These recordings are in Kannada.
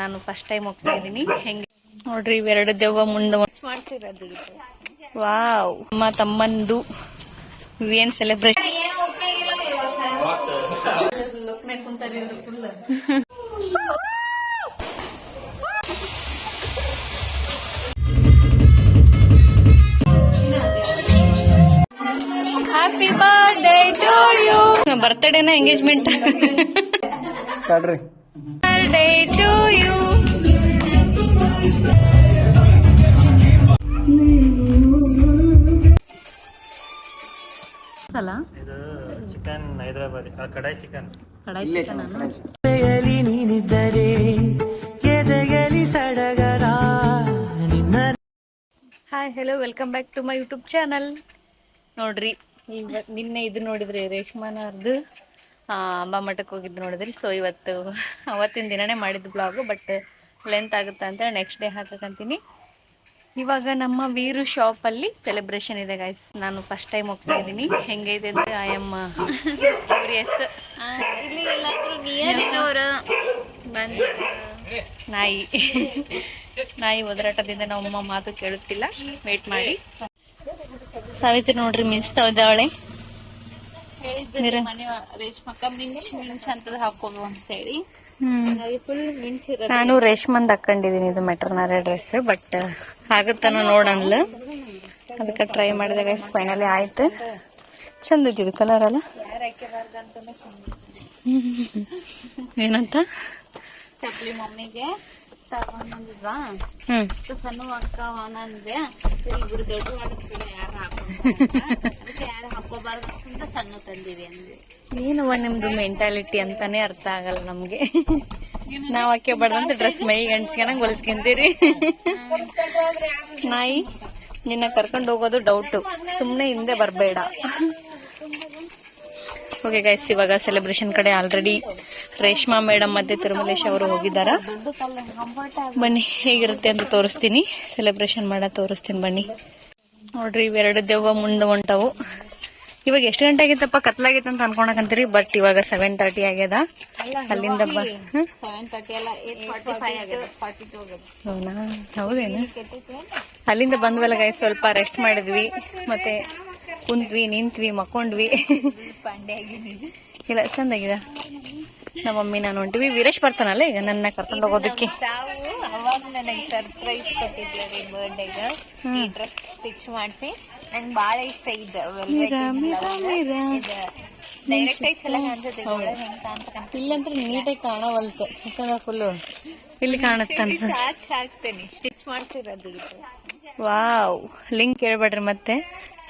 ನಾನು ಫಸ್ಟ್ ಟೈಮ್ ಹೋಗ್ತಾ ಇದ್ದೀನಿ. ಹೆಂಗೆ ನೋಡ್ರಿ ಇವೆರಡು ದೆವ್ವ ಮುಂದೆ ಮಾಡ್ಸಿರೋದು ಇದು. ವಾವ್. ಅಮ್ಮ ತಮ್ಮಂದು ಏನ್ celebration happy birthday to you ಬರ್ತ್ಡೇನ engagement ತಡ್ರಿ ಬರ್ಡೇ ಟು ಯು ಸಲ ಇದು ಚಿಕನ್ ಹೈದರಾಬಾದಿ ಆ ಕಡಾಯಿ ಚಿಕನ್ ಕಡಾಯಿ ಚಿಕನ್ ಎದೆಯಲ್ಲಿ ನೀನಿದ್ದರೆ ಎದೆಯಲ್ಲಿ ಸಡಗರ hi hello welcome back to my YouTube channel ನೋಡ್ರಿ ಈಗ ನಿನ್ನೆ ಇದು ನೋಡಿದ್ರಿ ರೇಷ್ಮಾನವ್ರದ್ದು ಅಂಬಾ ಮಠಕ್ಕೆ ಹೋಗಿದ್ದು ನೋಡಿದ್ರಿ. ಸೊ ಇವತ್ತು ಅವತ್ತಿನ ದಿನನೇ ಮಾಡಿದ್ದು ಬ್ಲಾಗು ಬಟ್ ಲೆಂತ್ ಆಗುತ್ತೆ ಅಂತ ನೆಕ್ಸ್ಟ್ ಡೇ ಹಾಕಕ್ಕಂತೀನಿ ಇವಾಗ ನಮ್ಮ ವೀರು ಶಾಪಲ್ಲಿ ಸೆಲೆಬ್ರೇಷನ್ ಇದೆ ಗೈಸ್ ನಾನು ಫಸ್ಟ್ ಟೈಮ್ ಹೋಗ್ತಾ ಇದ್ದೀನಿ. ಹೆಂಗೈತೆ ಅಂತ ಐ ಎಂ ಕ್ಯೂರಿಯಸ್ ಇಲ್ಲಿ ಎಲ್ಲಾದ್ರೂ ನಿಯರ್ ಇರೋರು ಬಂದು ನಾಯಿ. ನಾಯಿ ಒದರಾಟದಿಂದ ನಮ್ಮಮ್ಮ ಮಾತು ಕೇಳುತ್ತಿಲ್ಲ. ವೇಟ್ ಮಾಡಿ. ಸಾವಿತ್ರಿ ನೋಡ್ರಿ ಮಿಂಚ್ತಾ ಇದ್ದಾವಳೆ ಹೇಳಿದ್ರು ಮನೆ ರೇಷ್ಮಕ್ಕ ಮಿಂಚ್ ಮಿಂಚ್ ಅಂತದ್ ಹಾಕೋದು ಅಂತ ಹೇಳಿ. ಫುಲ್ ಮಿಂಚ್ ಇರೋದು ನಾನು ರೇಷ್ಮಂದ್ ಹಾಕೊಂಡಿದೀನಿ ಇದು ಮೆಟರ್ನರಿ ಡ್ರೆಸ್ ಬಟ್ ಆಗತ್ತನ ನೋಡಲ್ಲ ಅದಕ್ಕೆ ಟ್ರೈ ಮಾಡಿದಾಗ ಫೈನಲಿ ಆಯ್ತು. ಚಂದ ಇದ್ದಿದ್ದು ಇದು ಕಲರ್ ಅಲ್ಲ ಏನಂತ? ಚಪ್ಲಿ ಮಮ್ಮಿಗೆ. ತಗೊಂಡಿದ್ವಾ ಸಣ್ಣ ಅಕ್ಕ ಅಂದೆ ಇಬ್ರು ದೊಡ್ಡ ಯಾರು ಹಾಕೋದು ಯಾರು ಹಾಕೋಬಾರ್ದು ಅಂತ ಸಣ್ಣ ತಂದಿವಿ ಅಂದ್ವಿ ಏನವ ನಿಮ್ದು ಮೆಂಟಾಲಿಟಿ ಅಂತಾನೆ ಅರ್ಥ ಆಗಲ್ಲ ನಮ್ಗೆ. ನಾವ್ ಹಾಕಿ ಬಡ್ದಂತ ಡ್ರೆಸ್ ಮೈ ಗಂಟ್ಸ್ಕೊಂಡಂಗ್ ಹೊಲಿಸ್ಕೊಂತೀರಿ. ನಾಯಿ ನಿನ್ನ ಕರ್ಕೊಂಡು ಹೋಗೋದು ಡೌಟ್ ಸುಮ್ನೆ ಹಿಂದೆ ಬರ್ಬೇಡ. ಓಕೆ ಗೈಸ್ ಇವಾಗ ಸೆಲೆಬ್ರೇಷನ್ ಕಡೆ ಆಲ್ರೆಡಿ ರೇಷ್ಮಾ ಮೇಡಮ್ ಮತ್ತೆ ತಿರುಮಲೇಶ್ ಅವರು ಹೋಗಿದ್ದಾರ? ಬನ್ನಿ, ಹೇಗಿರುತ್ತೆ ಅಂತ ತೋರಿಸ್ತೀನಿ. ಸೆಲೆಬ್ರೇಷನ್ ಮಾಡ, ತೋರಿಸ್ತೀನಿ ಬನ್ನಿ. ನೋಡ್ರಿ, ಇವೆರಡು ದೆವ್ವ ಮುಂದೆ ಹೊಂಟವು. ಇವಾಗ ಎಷ್ಟು ಗಂಟೆ ಆಗಿತ್ತಪ್ಪ? ಕತ್ಲಾಗಿತ್ತು ಅಂತ ಅನ್ಕೊಳಕಂತೀರಿ ಬಟ್ ಇವಾಗ ಸೆವೆನ್ ತರ್ಟಿ ಆಗ್ಯದ. ಅಲ್ಲಿಂದ ಹೌದೇನು? ಅಲ್ಲಿಂದ ಬಂದ್ವಲ್ಲ ಗೈಸ್ ಸ್ವಲ್ಪ ರೆಸ್ಟ್ ಮಾಡಿದ್ವಿ. ಮತ್ತೆ ಕುಂತ್ವಿ, ನಿಂತ್ವಿ, ಮಕ್ಕೊಂಡ್ವಿ. ಇಲ್ಲ, ಚಂದಾಗಿದೆ. ನಮ್ಮ ಮಮ್ಮಿ ನಾನು ಹೊಂಟಿವಿ ವೀರೇಶ್ ಬರ್ತಾನಲ್ಲ ಈಗ ನನ್ನ ಕರ್ಕೊಂಡು ಹೋಗೋದಕ್ಕೆ. ಸರ್ಪ್ರೈಸ್ ಕೊಟ್ಟಿದ್ದೆ ಬರ್ಡೇಗ ಡ್ರೆಸ್ ಸ್ಟಿಚ್ ಮಾಡಿಸಿ. ನಂಗೆ ಭಾಳ ಇಷ್ಟ ಇದೆ ಡೈರೆಕ್ಟ್ ಆಗಿ ಚಲ ಕಾಣ್ತದೆ ಇಲ್ಲಂತ್ರ ನೀಟಾಗಿ ಕಾಣವಲ್ತು. ಯಾಕಂದ್ರೆ ಫುಲ್ ಇಲ್ಲಿ ಕಾಣುತ್ತಂತ ಹಾಕ್ತೇನೆ. ಸ್ಟಿಚ್ ಮಾಡ್ಸಿರೋದು ವಾವ್. ಲಿಂಕ್ ಕೇಳ್ಬೇಡ್ರಿ ಮತ್ತೆ.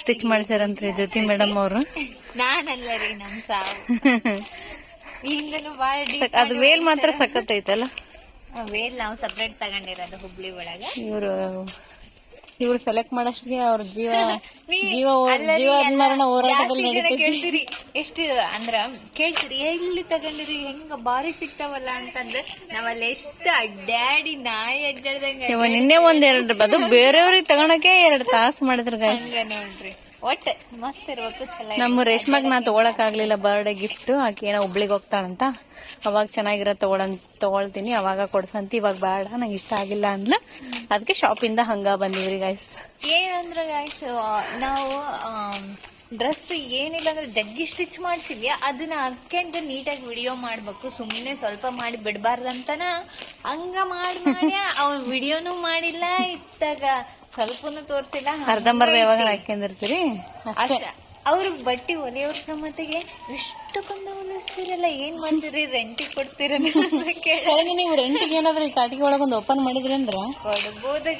ಸ್ಟಿಚ್ ಮಾಡ್ಸ್ಯಾರಂತ್ರಿ ಜ್ಯೋತಿ ಮೇಡಮ್ ಅವರು. ನಾನಲ್ಲ ರೀ ನಮ್ ಸಾವು. ಭಾಳ ಅದು ವೇಲ್ ಮಾತ್ರ ಸಖತ್ ಐತಲ್ಲ ವೇಲ್ ನಾವು ಸಪ್ರೇಟ್ ತಗೊಂಡಿರೋದು ಹುಬ್ಳಿ ಒಳಗೆ. ಇವರು ಇವ್ರು ಸೆಲೆಕ್ಟ್ ಮಾಡಷ್ಟಿಗೆ ಅವ್ರ ಜೀವ ಜೀವ ಜೀವ ಮರಣ ಹೋರಾಟದಲ್ಲಿ ಎಷ್ಟು ಅಂದ್ರ ಕೇಳ್ತೀರಿ ಎಲ್ಲಿ ತಗೊಂಡಿರಿ ಹೆಂಗ ಬಾರಿ ಸಿಗ್ತಾವಲ್ಲ ಅಂತಂದ್ರೆ ನಾವಲ್ಲಿ ಎಷ್ಟು ಅಡ್ಡಾಡಿ ನಾಯಿ ಅಡ್ಡಾಡ್ದಂಗ ನಿನ್ನೆ ಒಂದ್ ಎರಡು ಅದು ಬೇರೆಯವ್ರಿಗೆ ತಗೊಳಕೆ ಎರಡ್ ತಾಸು ಮಾಡಿದ್ರ. ಹಂಗ ನೋಡ್ರಿ ಒಟ್ಟ ಮಸ್ತ್ ಇರ್ಬೇಕು ಚಲೋ ನಮ್ಮ ರೇಷ್ಮಾಗ್ ನಾ ತಗೊಳಕ್ ಆಗ್ಲಿಲ್ಲ ಬರ್ಡೇ ಗಿಫ್ಟ್ ಆಕೆ ಏನೋ ಹುಬ್ಳಿಗ್ ಹೋಗ್ತಾಳಂತ. ಅವಾಗ ಚೆನ್ನಾಗಿರೋ ತಗೊಳನ್ ತಗೊಳ್ತೀನಿ ಅವಾಗ ಕೊಡ್ಸಂತ ಇವಾಗ ಬೇಡ ನಂಗೆ ಇಷ್ಟ ಆಗಿಲ್ಲ ಅಂದ್ಲ. ಅದಕ್ಕೆ ಶಾಪಿಂದ ಹಂಗ ಬಂದಿವ್ರಿ ಗಾಯ್ಸ್ ಏನಂದ್ರೆ ಗಾಯ್ಸ್ ನಾವು ಡ್ರೆಸ್ ಏನಿಲ್ಲ ಅಂದ್ರೆ ಜಗ್ಗಿ ಸ್ಟಿಚ್ ಮಾಡ್ತೀವಿ. ಅದನ್ನ ಹಾಕೊಂಡು ನೀಟಾಗಿ ವಿಡಿಯೋ ಮಾಡ್ಬೇಕು. ಸುಮ್ಮನೆ ಸ್ವಲ್ಪ ಮಾಡಿ ಬಿಡಬಾರ್ದಂತನ ಹಂಗ ಮಾಡಿ ಮಾಡಿ ಅವ್ನ ವಿಡಿಯೋನು ಮಾಡಿಲ್ಲ ಇತ್ತಾಗ ಸ್ವಲ್ಪನು ತೋರ್ಸಿಲ್ಲ. ಅರ್ಧಂಬರ್ಧ ಯಾವಾಗ ಹಾಕೊಂಡಿರ್ತೀರಿ ಅಷ್ಟ. ಅವ್ರ ಬಟ್ಟಿ ಹೊಲಿಯೋರ್ ಸಮತೆಗೆ ಇಷ್ಟಕ್ಕೊಂದ ಹೊಲಿಸ್ತೀರಲ್ಲ ಏನ್ ಮಾಡ್ತೀರಿ? ರೆಂಟಿಗೆ ಕೊಡ್ತೀರ ನೀವು ರೆಂಟಿಗೆ ಏನಾದ್ರೂ ಈ ಕಾಟಿಗೆ ಒಳಗ್ ಒಂದು ಓಪನ್ ಮಾಡಿದ್ರಿ ಅಂದ್ರ? ಕೊಡ್ಬೋದು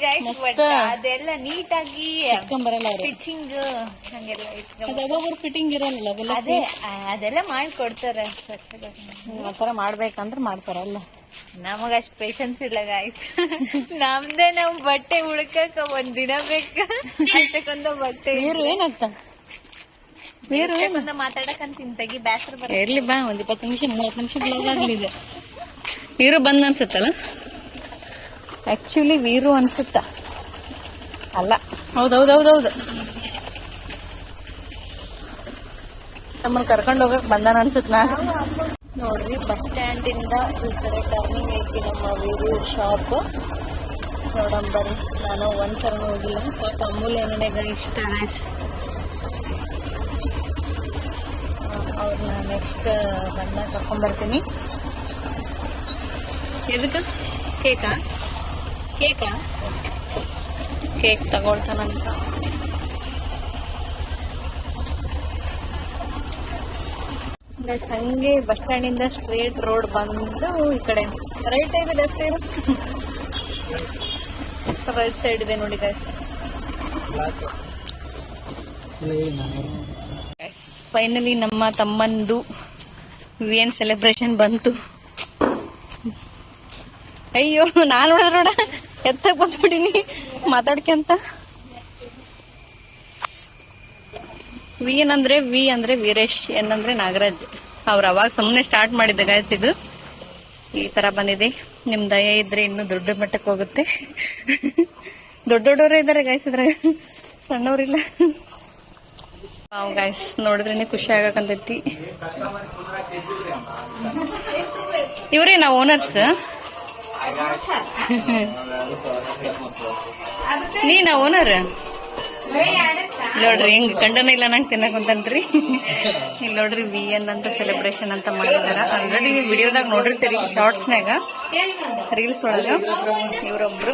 ಬಟ್ ಅದೆಲ್ಲ ನೀಟಾಗಿ ಬರಲ್ಲ ಅವ್ರು. ಸ್ಟಿಚಿಂಗ್ ಹಂಗೆಲ್ಲ ಒಬ್ಬೊಬ್ರು ಫಿಟ್ಟಿಂಗ್ ಇರಲ್ಲ ಅದೇ ಆ, ಅದೆಲ್ಲ ಮಾಡಿ ಕೊಡ್ತಾರೆ ಆತರ ಮಾಡ್ಬೇಕಂದ್ರ ಮಾಡ್ತಾರಲ್ಲ. ನಮಗ ಅಷ್ಟ್ ಪೇಷನ್ಸ್ ಇಲ್ಲ ಗಾಯ್ಸ್ ನಮ್ದೇ ನಮ್ ಬಟ್ಟೆ ಹುಡ್ಕಕ್ಕ ಒಂದ್ ದಿನ ಬೇಕ. ಅಷ್ಟಕ್ಕೊಂದ ಬಟ್ಟೆ ನೀರು ಏನಂತ ಅಷ್ಟಕ್ಕೊಂದ ಮಾತಾಡಕಂತ ತೆಗಿ ಬ್ಯಾಸರ ಬರ ಇರ್ಲಿ ಬಾ ಒಂದ್ ಇಪ್ಪತ್ತು ನಿಮಿಷ ಮೂವತ್ತು ನಿಮಿಷ ಬ್ಲಾಗ್ ಆಗ್ಲಿದೆ. ವೀರು ಬಂದ್ ಅನ್ಸುತ್ತಲ್ಲ? ಆಕ್ಚುಲಿ ವೀರು ಅನ್ಸುತ್ತ. ಅಲ್ಲ. ಹೌದೌದೌದೌದು. ನಮ್ಮನ್ನ ಕರ್ಕೊಂಡು ಹೋಗಕ್ ಬಂದಾನ ಅನ್ಸುತ್ತ? ನಾ ನೋಡ್ರಿ ಬಸ್ ಸ್ಟ್ಯಾಂಡ್ ಇಂದ ಈ ಕಡೆ ಟರ್ನಿಂಗ್ ಐತಿ ನಮ್ಮ ವೀರು ಶಾಪ್ ನೋಡಂಬರಿ ನಾನು ಒಂದ್ಸಲ ಹೋಗಿಲ್ಲ. ಪಾಪ ಅಮೂಲ್ಯ ನನಗೆ ಇಷ್ಟ ಅವ್ರನ್ನ ನೆಕ್ಸ್ಟ್ ಬಂದಾಗ ಕರ್ಕೊಂಡ್ಬರ್ತೀನಿ ಎದಕ್ಕೆ? ಕೇಕಾ ಕೇಕಾ ಕೇಕ್ ತಗೊಳ್ತಾನಂತ. ಸಂಜೆ ಹಂಗೆ ಬಸ್ ಸ್ಟ್ಯಾಂಡಿಂದ ಸ್ಟ್ರೇಟ್ ರೋಡ್ ಬಂದು ಈ ಕಡೆ. ರೈಟ್ ಇದೆ ಲೆಫ್ಟ್ ಸೈಡ್ ರೈಟ್ ಸೈಡ್ ಇದೆ ನೋಡಿ ಗೈಸ್ ಫೈನಲಿ ನಮ್ಮ ತಮ್ಮಂದು ವಿ ಎನ್ ಸೆಲೆಬ್ರೇಷನ್ ಬಂತು. ಅಯ್ಯೋ, ನಾನು ನೋಡ ನೋಡ. ಎತ್ತ ಬಂದ್ಬಿಟ್ಟಿನಿ. ಮಾತಾಡ್ಕೊಂತ. ವಿ ಎನ್ ಅಂದ್ರೆ ವಿ ಅಂದ್ರೆ ವೀರೇಶ್ ಎನ್ ಅಂದ್ರೆ ನಾಗರಾಜ್. ಅವ್ರ ಅವಾಗ ಸುಮ್ನೆ ಸ್ಟಾರ್ಟ್ ಮಾಡಿದ್ದೆ ಗಾಯಸ್ ಇದು. ಈ ತರ ಬಂದಿದೆ. ನಿಮ್ ದಯ ಇದ್ರೆ ಇನ್ನು ದೊಡ್ಡ ಮಟ್ಟಕ್ಕೆ ಹೋಗುತ್ತೆ. ದೊಡ್ಡ ದೊಡ್ಡವರೇ ಇದಾರೆ ಗಾಯ್ಸ್ ಇದ್ರಾಗ. ಸಣ್ಣವ್ರಿಲ್ಲ. ನಾವು ಗಾಯ್ಸ್ ನೋಡಿದ್ರೇನೆ ಖುಷಿ ಆಗಕಂತೈತಿ. ಇವ್ರಿ ನಾವು ಓನರ್ಸ್ ನೀನ ಓನರ್ ನೋಡ್ರಿ ಹಿಂಗ್ ಕಂಡನ ಇಲ್ಲ ನಂಗೆ ತಿನ್ನಕ್ ಕುಂತನ್ರಿ ಇಲ್ಲಿ ನೋಡ್ರಿ ವಿ ಎನ್ ಅಂತ ಸೆಲೆಬ್ರೇಷನ್ ಅಂತ ಮಾಡಿದಾರ. ಆಲ್ರೆಡಿ ನೀವು ವಿಡಿಯೋದಾಗ ನೋಡಿರ್ತೀರಿ ಶಾರ್ಟ್ಸ್ನಾಗ ರೀಲ್ಸ್ ಒಳಗ. ಇವ್ರೊಬ್ರು.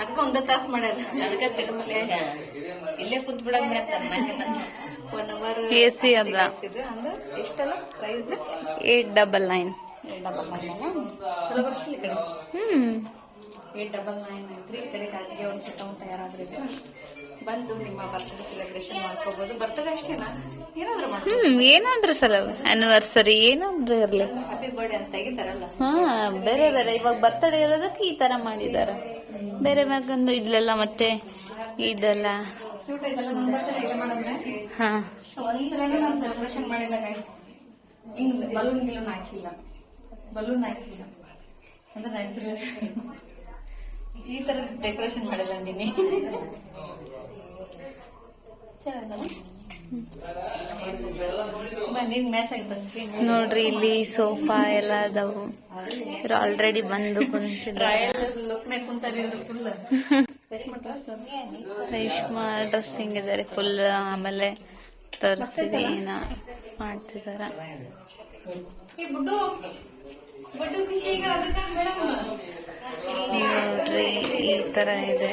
ಅದಕ್ಕೆ ಒಂದ ತಾಸ್ ಮಾಡ್ಯಾರ ಅದಕ್ಕ ತಿರುಮಲೆ ಇಲ್ಲೇ ಕುಂತ್ ಬಿಡಕ್ ಒನ್ ಅವರ್ ಎ ಸಿ ಅಂದ್ರೆ ಎಷ್ಟಲ್ಲ? Price eight double nine eight double nine ಚಲೋ ಬರ್ತಿಲ್ಲ ಕಡೆ. ಹ್ಮ್. ಏಟ್ ಡಬಲ್ ನೈನ್ ಐತ್ರಿ ಈ ಕಡೆ ಕಾಟಿಗೆ ಅವ್ರ ಸುತ್ತಮುತ್ತ ಯಾರಾದ್ರೂ ಇದ್ರೆ ಬಂದು ನಿಮ್ಮ ಬರ್ತ್ಡೇ ಸೆಲೆಬ್ರೇಷನ್ ಮಾಡ್ಕೋಬಹುದು ಬರ್ತಡೇ ಅಷ್ಟೇನಾ? ಏನಾದ್ರು ಹ್ಮ್ ಏನಾದ್ರೂ ಸಲ ಆನಿವರ್ಸರಿ ಏನಾದ್ರೂ ಇರ್ಲಿ. ಹ್ಯಾಪಿ ಬರ್ಡೇ ಅಂತ ತೆಗಿತಾರಲ್ಲ. ಹಾ ಬೇರೆ ಬೇರೆ. ಇವಾಗ ಬರ್ತಡೇ ಇರೋದಕ್ಕೆ ಈ ತರ ಮಾಡಿದಾರ. ಬೇರೆ ಮ್ಯಾಗಂದು ಇಲ್ಲೆಲ್ಲ ಮತ್ತೆ ಇದೆಲ್ಲ. ಹಾ. ಬಲೂನ್ ಗಿಲೂನ್ ಹಾಕಿಲ್ಲ ಬಲೂನ್ ಹಾಕಿಲ್ಲ ಅಂದ್ರೆ ನ್ಯಾಚುರಲ್ ಈ ತರ ಡೆಕೋರೇಷನ್ ಮಾಡಿಲ್ಲ ಸ್ಕ್ರೀನ್ ನೋಡ್ರಿ ಇಲ್ಲಿ ಸೋಫಾ ಎಲ್ಲ ಅದಾವು. ಆಲ್ರೆಡಿ ಬಂದು ರೇಷ್ಮಾ ಡ್ರೆಸ್ಸಿಂಗ್ ಇದಾರೆ ಫುಲ್ ಆಮೇಲೆ ತರಿಸ್ತೀವಿ ಏನ ಮಾಡ್ತಿದಾರ. ನೋಡ್ರಿ, ಈ ತರ ಇದೆ.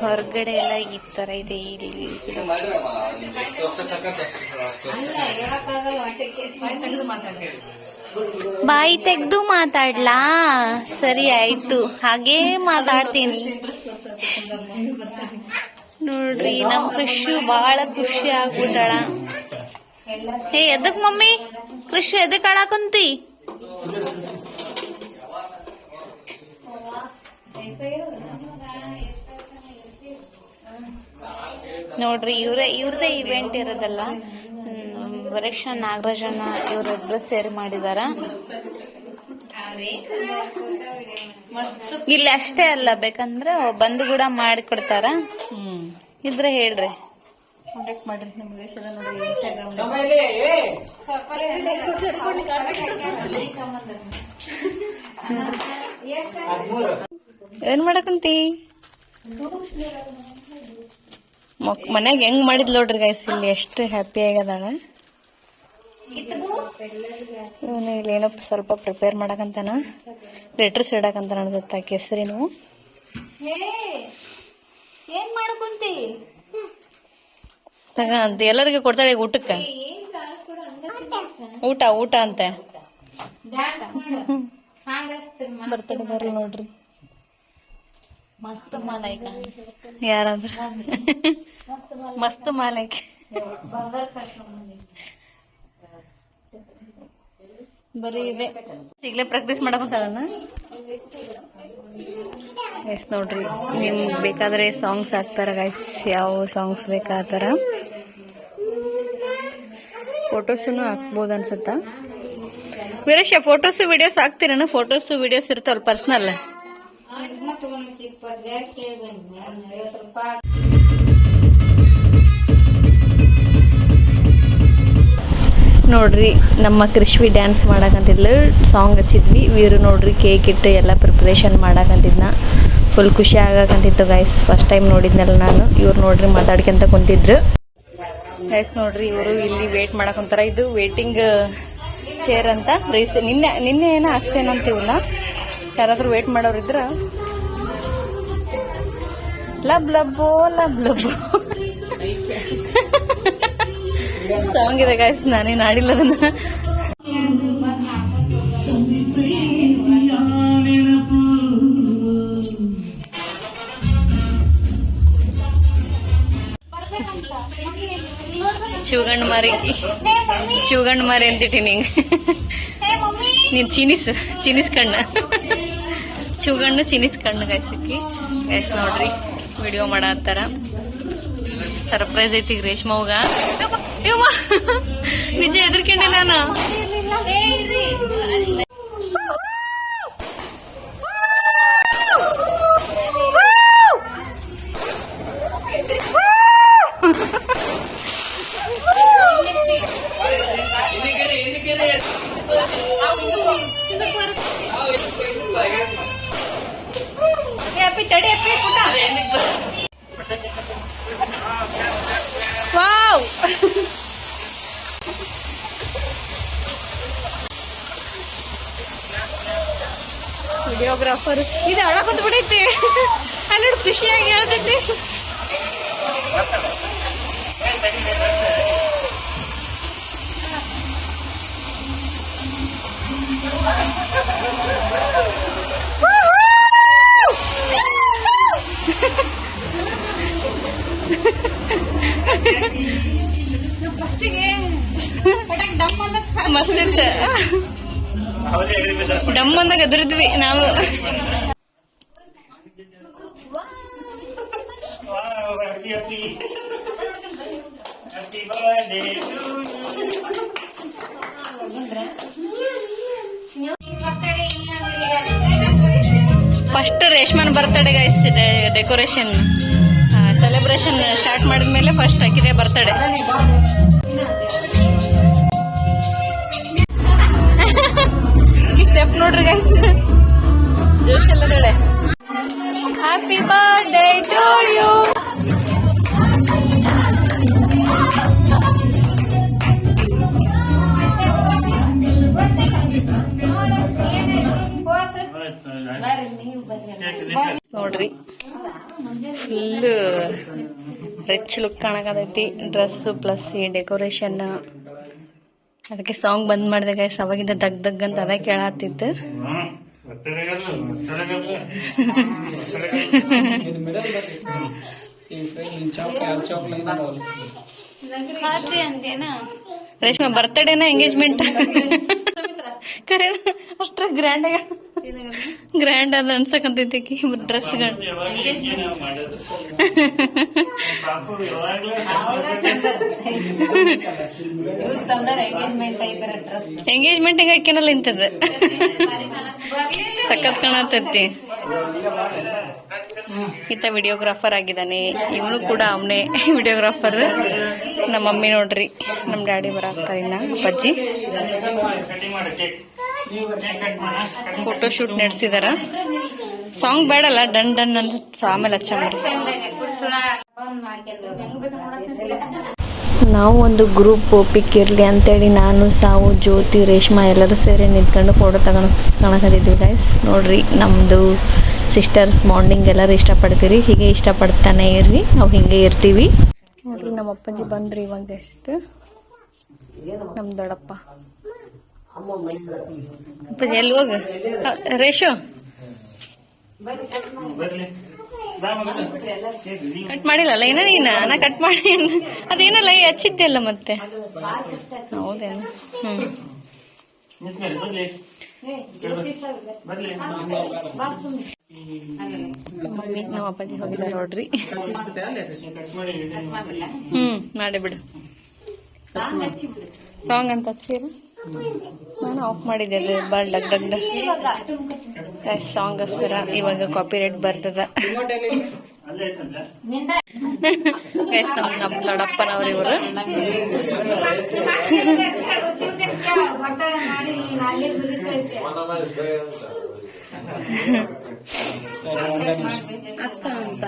ಹೊರಗಡೆ ಎಲ್ಲ ಈ ತರ ಇದೆ ಇಲ್ಲಿ ಬಾಯಿ ತೆಗ್ದು ಮಾತಾಡ್ಲಾ? ಸರಿ ಆಯ್ತು, ಹಾಗೇ ಮಾತಾಡ್ತೀನಿ. ನೋಡ್ರಿ, ನಮ್ ಖುಷಿ ಬಹಳ ಖುಷಿ ಆಗ್ಬಿಟ್ಟಾಳ. ಹೇ ಎದಕ್ ಮಮ್ಮಿ? ಖುಷಿ ಎದಕ್ ಆಡಾಕುಂತಿ ನೋಡ್ರಿ ಇವ್ರ ಇವ್ರದೇ ಇವೆಂಟ್ ಇರೋದಲ್ಲ. ವರಕ್ಷ ವರೇಶ ನಾಗರಾಜನ ಇವ್ರೊಬ್ರು ಸೇರಿ ಮಾಡಿದಾರ. ಇಲ್ಲಿ ಅಷ್ಟೇ ಅಲ್ಲ ಬೇಕಂದ್ರೆ ಬಂದು ಕೂಡ ಮಾಡಿಕೊಡ್ತಾರ ಹ್ಮ್. ಇದ್ರೆ ಹೇಳ್ರಿ. ಕಾಂಟ್ಯಾಕ್ಟ್ ಮಾಡ್ರಿ ನಮ್ಮ ಸಲ ಎಲ್ಲ ನೋಡಿ ಇನ್ಸ್ಟಾಗ್ರಾಮ್ ಏನ್ ಮಾಡಕಂತಿ ಮನ್ಯಾಗ ಹೆಂಗ್ ಮಾಡಿದ್ ನೋಡ್ರಿ ಗೈಸ್ ಇಲ್ಲಿ ಎಷ್ಟು ಹ್ಯಾಪಿ ಆಗ್ಯದಾಳ ಇವನು ಇಲ್ಲಿ ಏನೋ ಸ್ವಲ್ಪ ಪ್ರಿಪೇರ್ ಮಾಡಕಂತಾನ ಲೆಟ್ರಸ್ ಇಡಕಂತ ಅನ್ಸುತ್ತ ಕೇಸರಿ ನೀವು ಏನ್ ಮಾಡಕುಂತಿ ಅಂತ ಎಲ್ಲರಿಗೂ ಕೊಡ್ತಾಳೆ ಈಗ ಊಟಕ್ಕೆ. ಊಟ ಊಟ ಅಂತೆ. ಬರ್ತಡೆ ಬರ್ರಿ ನೋಡ್ರಿ. ಮಸ್ತ್ ಮಾಲೈಕ ಯಾರಾದ್ರ. ಮಸ್ತ್ ಮಾಲೈಕ. ಬರೀ ಇದೆ. ಈಗಲೇ ಪ್ರಾಕ್ಟೀಸ್ ಮಾಡಕಂತಾಳನ್ನ ಗೈಸ್ ನೋಡ್ರಿ ನಿಮ್ಗೆ ಬೇಕಾದ್ರೆ ಸಾಂಗ್ಸ್ ಹಾಕ್ತಾರ ಗೈಸ್ ಯಾವ ಸಾಂಗ್ಸ್ ಬೇಕಾತರ ಫೋಟೋಸನ್ನು ಹಾಕ್ಬೋದು ಅನ್ಸುತ್ತಾ? ವೀರೇಶ ಫೋಟೋಸು ವಿಡಿಯೋಸ್ ಹಾಕ್ತೀರನ? ಫೋಟೋಸು ವಿಡಿಯೋಸ್ ಇರ್ತಾವಲ್ಲ ಪರ್ಸ್ನಲ್ ನೋಡ್ರಿ, ನಮ್ಮ ಕೃಷ್ವಿ ಡ್ಯಾನ್ಸ್ ಮಾಡಕಂತಿದ್ಲು ಸಾಂಗ್ ಹಚ್ಚಿದ್ವಿ. ವೀರು ನೋಡ್ರಿ ಕೇಕ್ ಇಟ್ಟು ಎಲ್ಲ ಪ್ರಿಪ್ರೇಷನ್ ಮಾಡಕಂತಿದ್ನ. ಫುಲ್ ಖುಷಿ ಆಗಕಂತಿತ್ತು ಗೈಸ್ ಫಸ್ಟ್ ಟೈಮ್ ನೋಡಿದ್ನಲ್ಲ ನಾನು. ಇವ್ರು ನೋಡ್ರಿ ಮಾತಾಡ್ಕೊಂತ ಕುಂತಿದ್ರು. ಗೈಸ್ ನೋಡ್ರಿ, ಇವರು ಇಲ್ಲಿ ವೇಟ್ ಮಾಡಕಂತಾರ. ಇದು ವೇಟಿಂಗ್ ಚೇರ್ ಅಂತ. ರೀಸ್ ನಿನ್ನೆ ನಿನ್ನೆ ಏನೋ ಹಾಕ್ಸೇನಂತ ಇವನ್ನ ಯಾರಾದ್ರೂ ವೇಟ್ ಮಾಡೋರಿದ್ರ ಲಬ್ ಲಬ್ಬೋ ಲಬ್ ಲಬ್ಬೋ ಸಾಂಗ್ ಇದೆ ಗಾಯ್ಸ್ ನಾನೇನು ಆಡಿಲ್ಲ ಅದನ್ನ ಶಿವಗಂಡ ಮಾರಿ. ಶಿವಗಂಡ ಮಾರಿ ಅಂತಿಟ್ಟಿ ನಿಂಗೆ ನೀನ್ ಚೀನಿಸ್ ಚೀನಿಸ್ ಕಣ್ಣ. ಶಿವಗಣ್ಣ ಚೀನಿಸ್ ಕಣ್ಣು ಗಾಯ್ಸಕ್ಕಿ ಗಾಯ್ಸ್ ನೋಡ್ರಿ ವಿಡಿಯೋ ಮಾಡತ್ತಾರ ಸರ್ಪ್ರೈಸ್ ಐತಿ ಈಗ ರೇಷ್ಮಾ ಹೋಗ. ಯವ್ವ, ನಿಜ ಹೆದರ್ಕೊಂಡೆ ನಾನು ವಿಡಿಯೋಗ್ರಾಫರ್ ಇದು ಅಳಕೊಂತ ಬಿಡೈತಿ. ಅಲ್ಲಿ ಖುಷಿಯಾಗಿ ಹೇಳ್ತೈತಿ. ಮಸ್ತ್ ಇತ್ತು. ಅವರೇ ಎಗರಿಬಿದ್ದಾರೆ ಡಮ್ ಅಂದಾಗ ಎದುರಿದ್ವಿ ನಾವು. First ರೇಷ್ಮನ್ birthday guys decoration celebration start ಮಾಡಿದ್ಮೇಲೆ ಫಸ್ಟ್ ಹಾಕಿದೆ ಬರ್ತಡೆ ಸ್ಟೆಪ್ ನೋಡ್ರಿ ಗೈಸ್ ಜೋಶ್ ಎಲ್ಲದಳೆ ಹ್ಯಾಪಿ ಬರ್ಡೇ ಟು ಯು ನೋಡ್ರಿ ಫುಲ್ ರಿಚ್ ಲುಕ್ ಕಾಣಕತೈತಿ. ಡ್ರೆಸ್ ಪ್ಲಸ್ ಈ ಡೆಕೋರೇಷನ್ ಅದಕ್ಕೆ ಸಾಂಗ್ ಬಂದ್ ಮಾಡಿದೆ ಗೈಸ್ ಅವಾಗಿಂದ ದಗ್ ದಗ್ ಅಂತ ಅದೇ ಕೇಳತ್ತಿತ್ತು ರೇಷ್ಮಾ ಬರ್ತಡೇನ ಎಂಗೇಜ್ಮೆಂಟ್ ಕರೆ ಅಷ್ಟ್ರ ಗ್ರ್ಯಾಂಡ್ ಆಗ ಗ್ರ್ಯಾಂಡ್ ಅದ ಅನ್ಸಕಂತೈತಿ ಯಾವಾಗ್ಲೂ ಎಂಗೇಜ್ಮೆಂಟ್ ಹಿಂಗ ಹಾಕ್ಯಾನಲ್ಲ ಇಂಥದ್ದು ಸಖತ್ ಕಾಣತೈತಿ. ಈತ ವಿಡಿಯೋಗ್ರಾಫರ್ ಆಗಿದ್ದಾನೆ. ಇವನು ಕೂಡ ಅವನೇ ವಿಡಿಯೋಗ್ರಾಫರ್ ನಮ್ಮ ಮಮ್ಮಿ ನೋಡ್ರಿ ನಮ್ಮ ಡ್ಯಾಡಿ ಬರಾಕ್ತಾರ ಇನ್ನ ಅಪ್ಪಾಜಿ. ಫೋಟೋ ಶೂಟ್ ನಡೆಸಿದಾರ? ಸಾಂಗ್ ಬೇಡಲ್ಲ, ಡನ್ ಡನ್ ಅಂತ ಆಮೇಲೆ ಹಚ್ಚ ನಾವು ಒಂದು ಗ್ರೂಪ್ ಪಿಕ್ ಇರಲಿ ಅಂತೇಳಿ ನಾನು, ಸಾವು, ಜ್ಯೋತಿ, ರೇಷ್ಮಾ ಎಲ್ಲರೂ ಸೇರಿ ನಿಂತ್ಕೊಂಡು ಫೋಟೋ ತಗೊಂಡು ಕಾಣಕತ್ತಿದ್ವಿ ಗೈಸ್ ನೋಡ್ರಿ ನಮ್ಮದು ಸಿಸ್ಟರ್ಸ್ ಮಾರ್ನಿಂಗ್ ಎಲ್ಲರೂ ಇಷ್ಟಪಡ್ತೀರಿ. ಹೀಗೆ ಇಷ್ಟಪಡ್ತಾನೆ ಇರ್ರಿ, ನಾವು ಹಿಂಗೆ ಇರ್ತೀವಿ. ನೋಡ್ರಿ ನಮ್ಮ ಅಪ್ಪಾಜಿ ಬಂದ್ರಿ ಇವಾಗ ಎಷ್ಟು ನಮ್ಮ ದೊಡ್ಡಪ್ಪ. ಅಪ್ಪಾಜಿ ಎಲ್ಲಿ ಹೋಗು? ರೇಷೋ? ಕಟ್ ಮಾಡಿಲ್ಲಲ್ಲ ಏನ ನೀನ ನಾ ಕಟ್ ಮಾಡಿ ಅದೇನಲ್ಲ ಹಚ್ಚಿದ್ದೆಲ್ಲ ಮತ್ತೆ? ಹೌದೇನು? ಹ್ಮ್. ನಮ್ಮ ಅಪ್ಪಾಜಿ ಹೋಗಿದ್ದಾರೆ ನೋಡ್ರಿ. ಕಟ್ ಮಾಡಿ ಹ್ಮ್ ಮಾಡಿ ಬಿಡು ಸಾಂಗ್ ಅಂತ ಹಚ್ಚಿರ. ನಾನು ಆಫ್ ಮಾಡಿದ್ದೆ ಅದು ಭಾಳ ಡಗ್ ಡಗ್ ಡಗ್. ಸಾಂಗ್ ಹಚ್ತಾರ ಇವಾಗ ಕಾಪಿ ರೇಟ್ ಬರ್ತದ. ಅಲ್ಲೇ ಐತಂತ ಗೈಸ್ ನಮ್ಮ ದೊಡ್ಡಪ್ಪನವ್ರು ಇವರು. ಅಕ್ಕ ಅಂತ.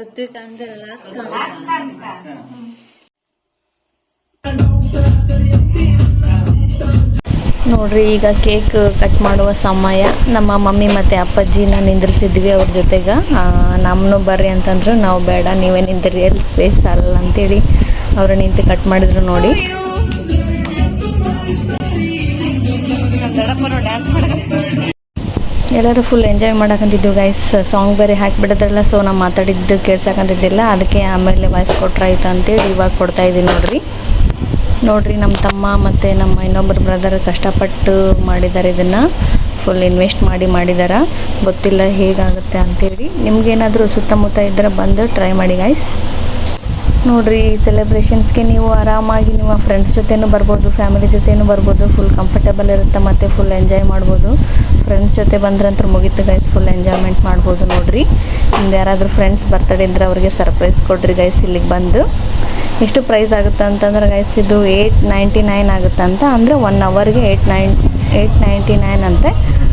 ಋತ್ವಿಕ ಅಂದ್ರಲ್ಲ ಅಕ್ಕ ನೋಡ್ರಿ, ಈಗ ಕೇಕ್ ಕಟ್ ಮಾಡುವ ಸಮಯ. ನಮ್ಮ ಮಮ್ಮಿ ಮತ್ತು ಅಪ್ಪಾಜಿನ ನಿಂದ್ರಿಸಿದ್ವಿ ಅವ್ರ ಜೊತೆಗೆ. ನಮ್ಮನ್ನು ಬರ್ರಿ ಅಂತಂದ್ರು, ನಾವು ಬೇಡ, ನೀವೇ ನಿಂತಿರಿ ಎಲ್ಲಿ ಸ್ಪೇಸ್ ಅಲ್ಲ ಅಂತೇಳಿ ಅವರು ನಿಂತು ಕಟ್ ಮಾಡಿದ್ರು ನೋಡಿ. ಎಲ್ಲರೂ ಫುಲ್ ಎಂಜಾಯ್ ಮಾಡಕಂತಿದ್ವಿ ಗೈಸ್ ಸಾಂಗ್ ಬೇರೆ ಹಾಕಿಬಿಡೋದ್ರಲ್ಲ ಸೊ ನಾವು ಮಾತಾಡಿದ್ದು ಕೇಳ್ಸಕಂತಿದ್ದಿಲ್ಲ. ಅದಕ್ಕೆ ಆಮೇಲೆ ವಾಯ್ಸ್ ಕೊಟ್ರಾಯ್ತು ಅಂತೇಳಿ ಇವಾಗ ಕೊಡ್ತಾ ಇದ್ದೀನಿ ನೋಡ್ರಿ. ನೋಡ್ರಿ ನಮ್ಮ ತಮ್ಮ ಮತ್ತು ನಮ್ಮ ಇನ್ನೊಬ್ಬರು ಬ್ರದರ್ ಕಷ್ಟಪಟ್ಟು ಮಾಡಿದ್ದಾರೆ ಇದನ್ನು. ಫುಲ್ ಇನ್ವೆಸ್ಟ್ ಮಾಡಿ ಮಾಡಿದ್ದಾರೆ ಗೊತ್ತಿಲ್ಲ ಹೇಗಾಗುತ್ತೆ ಅಂತೇಳಿ ನಿಮ್ಗೇನಾದರೂ ಸುತ್ತಮುತ್ತ ಇದ್ದರೆ ಬಂದು ಟ್ರೈ ಮಾಡಿ ಗೈಸ್ ನೋಡ್ರಿ ಸೆಲೆಬ್ರೇಷನ್ಸ್ಗೆ ನೀವು ಆರಾಮಾಗಿ ನಿಮ್ಮ ಫ್ರೆಂಡ್ಸ್ ಜೊತೆನೂ ಬರ್ಬೋದು ಫ್ಯಾಮಿಲಿ ಜೊತೆನೂ ಬರ್ಬೋದು ಫುಲ್ ಕಂಫರ್ಟೇಬಲ್ ಇರುತ್ತೆ ಮತ್ತು ಫುಲ್ ಎಂಜಾಯ್ ಮಾಡ್ಬೋದು. ಫ್ರೆಂಡ್ಸ್ ಜೊತೆ ಬಂದ್ರಂತೂ ಮುಗೀತು ಗೈಸ್ ಫುಲ್ ಎಂಜಾಯ್ಮೆಂಟ್ ಮಾಡ್ಬೋದು ನೋಡ್ರಿ. ನಿಮ್ದು ಯಾರಾದರೂ ಫ್ರೆಂಡ್ಸ್ ಬರ್ತಡೇ ಇದ್ರೆ ಅವ್ರಿಗೆ ಸರ್ಪ್ರೈಸ್ ಕೊಡ್ರಿ ಗೈಸ್ ಇಲ್ಲಿಗೆ ಬಂದು. ಎಷ್ಟು ಪ್ರೈಸ್ ಆಗುತ್ತೆ ಅಂತಂದ್ರೆ ಗೈಸ್ ಇದು ಏಯ್ಟ್ ನೈಂಟಿ ನೈನ್ ಆಗುತ್ತೆ ಅಂತ, ಅಂದರೆ ಒನ್ ಅವರ್ಗೆ eight nine eight ninety nine ಅಂತೆ.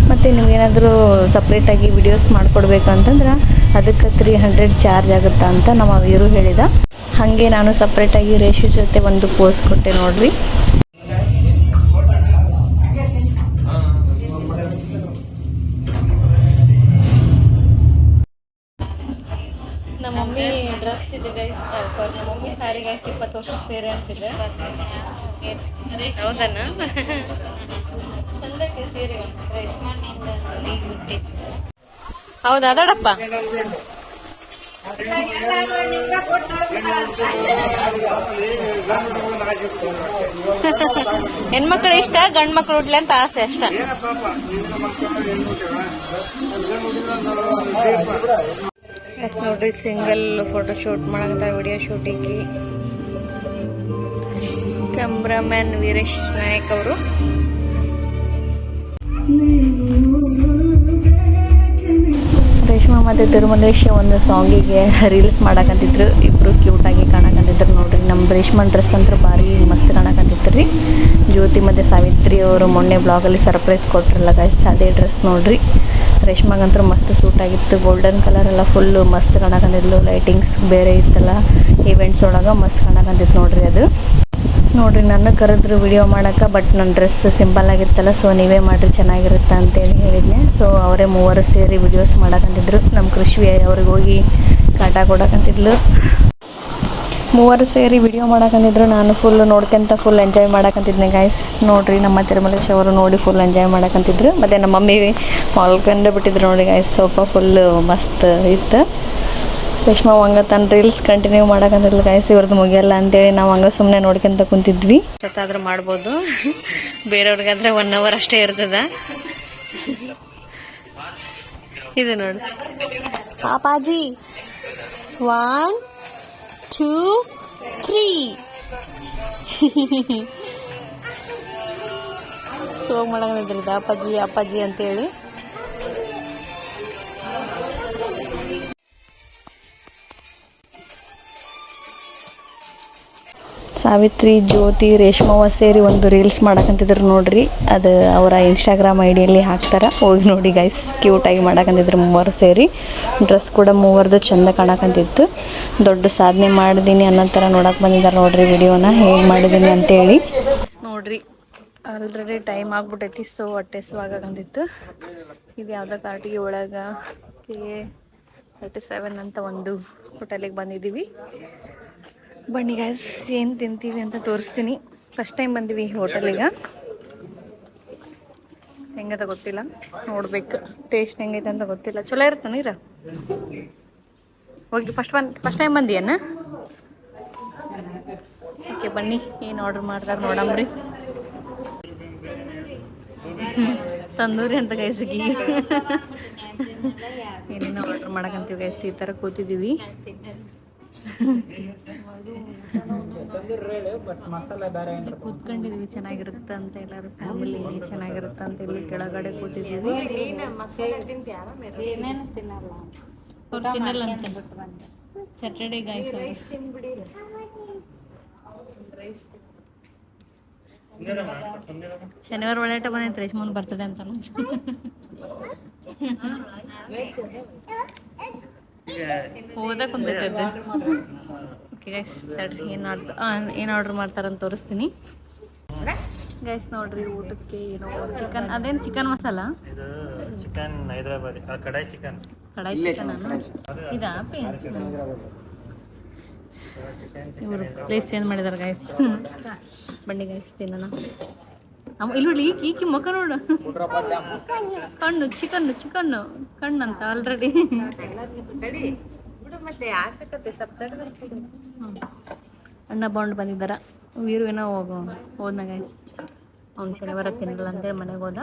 ಮತ್ತು ನಿಮಗೇನಾದರೂ ಸಪ್ರೇಟಾಗಿ ವಿಡಿಯೋಸ್ ಮಾಡಿಕೊಡ್ಬೇಕು ಅಂತಂದ್ರೆ ಅದಕ್ಕೆ ತ್ರೀ ಹಂಡ್ರೆಡ್ ಚಾರ್ಜ್ ಆಗುತ್ತೆ ಅಂತ ನಮ್ಮ ವೀರು ಹೇಳಿದ. ಹಾಗೆ ನಾನು ಸಪ್ರೇಟಾಗಿ ರೇಷು ಜೊತೆ ಒಂದು ಪೋಸ್ ಕೊಟ್ಟೆ ನೋಡ್ರಿ. ವರ್ಷ ಸೇರೆ ಹೌದಣ್ಣ ಚಂದಕ್ಕೆ ಸೇರಿ ಹೌದಾ? ಅದಡಪ್ಪ. ಹೆಣ್ಮಕ್ಳು ಇಷ್ಟ ಗಂಡ್ ಮಕ್ಳು ಉಡ್ಲಿ ಅಂತ ಆಸೆ ಅಷ್ಟ. ನೋಡ್ರಿ ಸಿಂಗಲ್ ಫೋಟೋ ಶೂಟ್ ಮಾಡಂತ video shooting cameraman Veeresh Nayak ಅವರು. ರೇಷ್ಮಾ ಮತ್ತು ತಿರುಮಲೇಶ್ ಒಂದು ಸಾಂಗಿಗೆ ರೀಲ್ಸ್ ಮಾಡಕಂತಿದ್ರು ಇಬ್ಬರು ಕ್ಯೂಟಾಗಿ ಕಾಣಕಂತಿದ್ರು ನೋಡ್ರಿ. ನಮ್ಮ ರೇಷ್ಮನ್ ಡ್ರೆಸ್ ಅಂತ ಭಾರಿ ಮಸ್ತ್ ಕಾಣಕಂತಿತ್ತು ರೀ ಜ್ಯೋತಿ ಮತ್ತು ಸಾವಿತ್ರಿ ಅವರು ಮೊನ್ನೆ ಬ್ಲಾಗಲ್ಲಿ ಸರ್ಪ್ರೈಸ್ ಕೊಟ್ರಲ್ಲ ಗೈಸ್ ಅದೇ ಡ್ರೆಸ್ ನೋಡ್ರಿ. ರೇಷ್ಮಾಗಂತೂ ಮಸ್ತ್ ಸೂಟ್ ಆಗಿತ್ತು. ಗೋಲ್ಡನ್ ಕಲರ್ ಎಲ್ಲ ಫುಲ್ಲು ಮಸ್ತ್ ಕಾಣಕಂತಿದ್ಲು ಲೈಟಿಂಗ್ಸ್ ಬೇರೆ ಇತ್ತಲ್ಲ. ಈವೆಂಟ್ಸ್ ಒಳಗೆ ಮಸ್ತ್ ಕಾಣಕಂತಿತ್ತು ನೋಡ್ರಿ ಅದು. ನೋಡ್ರಿ, ನನ್ನ ಕರೆದ್ರು ವಿಡಿಯೋ ಮಾಡೋಕೆ ಬಟ್ ನನ್ನ ಡ್ರೆಸ್ ಸಿಂಪಲ್ ಆಗಿತ್ತಲ್ಲ ಸೊ ನೀವೇ ಮಾಡಿರಿ, ಚೆನ್ನಾಗಿರುತ್ತೆ ಅಂತೇಳಿ ಹೇಳಿದ್ನೆ. ಸೊ ಅವರೇ ಮೂವರು ಸೇರಿ ವಿಡಿಯೋಸ್ ಮಾಡೋಕ್ಕಂತಿದ್ರು ನಮ್ಮ ಕೃಷಿ ಅವ್ರಿಗೆ ಹೋಗಿ ಕಾಟ ಕೊಡೋಕ್ಕಂತಿದ್ಲು ಮೂವರು ಸೇರಿ ವಿಡಿಯೋ ಮಾಡೋಕ್ಕಂತಿದ್ರು ನಾನು ಫುಲ್ ನೋಡ್ಕೊಂತ ಫುಲ್ ಎಂಜಾಯ್ ಮಾಡಕ್ಕಂತಿದ್ನೆ ಗಾಯ್ಸ್ ನೋಡಿರಿ, ನಮ್ಮ ತಿರುಮಲೇಶ್ ಅವರು ನೋಡಿ ಫುಲ್ ಎಂಜಾಯ್ ಮಾಡಕಂತಿದ್ರು ಮತ್ತು ನಮ್ಮ ಮಮ್ಮಿ ಮಲ್ಕೊಂಡು ಬಿಟ್ಟಿದ್ರು ನೋಡಿ ಗಾಯ್ಸ್ ಸ್ವಲ್ಪ ಫುಲ್ ಮಸ್ತ್ ಇತ್ತು. ರೇಷ್ಮಾ ಹಂಗ ತನ್ನ ರೀಲ್ಸ್ ಕಂಟಿನ್ಯೂ ಮಾಡಕಂತಿದ್ಲು ಕಾಯಿಸಿ ಇವ್ರದ್ದು ಮುಗಿಯಲ್ಲ ಅಂತೇಳಿ ನಾವು ಹಂಗ ಸುಮ್ಮನೆ ನೋಡ್ಕೊಂತ ಕುಂತಿದ್ವಿ. ಸತ್ತಾದ್ರೂ ಮಾಡ್ಬೋದು. ಬೇರೆಯವ್ರಿಗಾದ್ರೆ ಒನ್ ಅವರ್ ಅಷ್ಟೇ ಇರ್ತದ. ಇದು ನೋಡಿ. ಪಾಪಾಜಿ ಒನ್ ಟೂ ತ್ರೀ ಸೋಗ್ ಮಾಡಿದ್ರಿ ಅಪ್ಪಾಜಿ ಅಪ್ಪಾಜಿ ಅಂತೇಳಿ. ಸಾವಿತ್ರಿ, ಜ್ಯೋತಿ, ರೇಷ್ಮವ್ವ ಸೇರಿ ಒಂದು ರೀಲ್ಸ್ ಮಾಡಕಂತಿದ್ರು ನೋಡ್ರಿ. ಅದು ಅವರ ಇನ್ಸ್ಟಾಗ್ರಾಮ್ ಐಡಿಯಲ್ಲಿ ಹಾಕ್ತಾರೆ. ಹೋಗಿ ನೋಡಿ ಗೈಸ್ ಕ್ಯೂಟಾಗಿ ಮಾಡಕಂತಿದ್ರು ಮೂವರು ಸೇರಿ. ಡ್ರೆಸ್ ಕೂಡ ಮೂವರದು ಚಂದ ಕಾಣಕಂತಿತ್ತು ದೊಡ್ಡ ಸಾಧನೆ ಮಾಡಿದೀನಿ ಅನ್ನೋ ಥರ ನೋಡಕ್ಕೆ ಬಂದಿದ್ದಾರೆ ನೋಡ್ರಿ ವಿಡಿಯೋನ. ಹೇಗೆ ಮಾಡಿದ್ದೀನಿ ಅಂತೇಳಿ. ನೋಡ್ರಿ ಆಲ್ರೆಡಿ ಟೈಮ್ ಆಗ್ಬಿಟ್ಟೈತಿ ಸೊ ಹೊಟ್ಟೆ ಸುವಾಗಂದಿತ್ತು ಇದು ಯಾವುದೋ ಕಾರ್ಟಿಗೆ ಒಳಗೆ ಕೆ ತರ್ಟಿ ಸೆವೆನ್ ಅಂತ ಒಂದು ಹೋಟೆಲಿಗೆ ಬಂದಿದ್ದೀವಿ ಬನ್ನಿ ಗ್ಯಾಸ್ ಏನು ತಿಂತೀವಿ ಅಂತ ತೋರಿಸ್ತೀನಿ. ಫಸ್ಟ್ ಟೈಮ್ ಬಂದೀವಿ ಹೋಟೆಲಿಗೆ ಹೆಂಗದ ಗೊತ್ತಿಲ್ಲ, ನೋಡ್ಬೇಕು. ಟೇಸ್ಟ್ ಹೆಂಗೈತೆ ಅಂತ ಗೊತ್ತಿಲ್ಲ. ಚಲೋ ಇರುತ್ತೆ ನೀರ? ಹೋಗಿ ಫಸ್ಟ್ ಒನ್ ಫಸ್ಟ್ ಟೈಮ್ ಬಂದಿಯನ್ನ ಓಕೆ ಬನ್ನಿ, ಏನು ಆರ್ಡರ್ ಮಾಡ್ತಾರೆ ನೋಡಮ್ರಿ ತಂದೂರಿ ಅಂತ ಕೈಸಿಗಿ ಏನೇನೋ ಆರ್ಡರ್ ಮಾಡಕಂತೀವಿ ಗೈಸ್ ಈ ಥರ ಕೂತಿದ್ದೀವಿ. ಕೂತ್ಕೊಂಡಿದೀವಿ ಚೆನ್ನಾಗಿರುತ್ತೆ ಅಂತ ಎಲ್ಲರೂ ಫ್ಯಾಮಿಲಿ ಚೆನ್ನಾಗಿರುತ್ತೆ ಅಂತ ಇಲ್ಲಿ ಕೆಳಗಡೆ ಕೂತಿದ್ದೀವಿ ಅವ್ರು ತಿನ್ನಲ್ಲ ಅಂತ. ಸ್ಯಾಟರ್ಡೇ ಗಾಯ್ಸ್ ಶನಿವಾರ ಒಳ್ಳೆಟ ಬಂದೈತೆ ರೇಷ್ಮನ್ ಬರ್ತದೆ ಅಂತ ಓದಕ್ಕೆ ಕುಂತೈತೆ ಓಕೆ ಗೈಸ್ ತಡ್ರಿ ಏನು ಆರ್ಡರ್ ಏನು ಆರ್ಡರ್ ಮಾಡ್ತಾರಂತ ತೋರಿಸ್ತೀನಿ. ಗೈಸ್ ನೋಡ್ರಿ ಊಟಕ್ಕೆ ಏನೋ ಚಿಕನ್ ಅದೇನು ಚಿಕನ್ ಮಸಾಲ? ಇದು ಚಿಕನ್ ಹೈದರಾಬಾದಿ ಆ ಕಡಾಯಿ ಚಿಕನ್ ಕಡಾಯಿ ಚಿಕನ್ ಇದಾ ಇವರು ಪ್ಲೇಸ್ ಏನು ಮಾಡಿದಾರೆ ಗೈಸ್ ಬನ್ನಿ ಗೈಸ್ ತಿನ್ನೋಣ. ಇಲ್ಲಿ ನೋಡಿ ಈಕಿ ಈಕಿ ಮುಖ ನೋಡು. ಕಣ್ಣು ಚಿಕನ್ ಚಿಕನ್ ಕಣ್ಣಂತ ಆಲ್ರೆಡಿ ಅಣ್ಣ ಬಾಂಡ್ ಬಂದಿದ್ದಾರ. ವೀರು ಏನೋ ಹೋಗೋ ಹೋದ್ನಾಗ. ಅವ್ನು ಶನಿವಾರ ತಿನ್ನಲ್ಲ ಅಂತೇಳಿ ಮನೆಗೆ ಹೋದ.